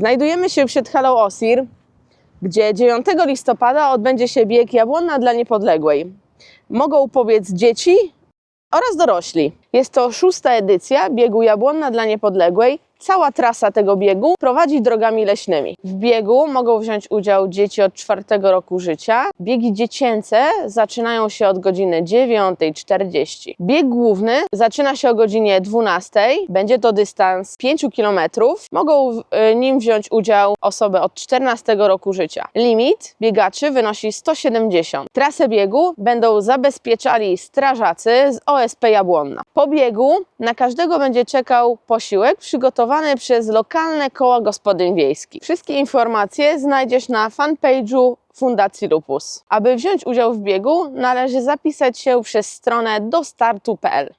Znajdujemy się przed halą OSIR, gdzie 9 listopada odbędzie się bieg Jabłonna dla Niepodległej. Mogą pobiec dzieci oraz dorośli. Jest to szósta edycja biegu Jabłonna dla Niepodległej. Cała trasa tego biegu prowadzi drogami leśnymi. W biegu mogą wziąć udział dzieci od czwartego roku życia. Biegi dziecięce zaczynają się od godziny 9.40. Bieg główny zaczyna się o godzinie 12.00. Będzie to dystans 5 km. Mogą w y, nim wziąć udział osoby od 14 roku życia. Limit biegaczy wynosi 170. Trasę biegu będą zabezpieczali strażacy z OSP Jabłonna. Po biegu na każdego będzie czekał posiłek przygotowany przez lokalne koła gospodyń wiejskich. Wszystkie informacje znajdziesz na fanpage'u Fundacji Lupus. Aby wziąć udział w biegu, należy zapisać się przez stronę dostartu.pl.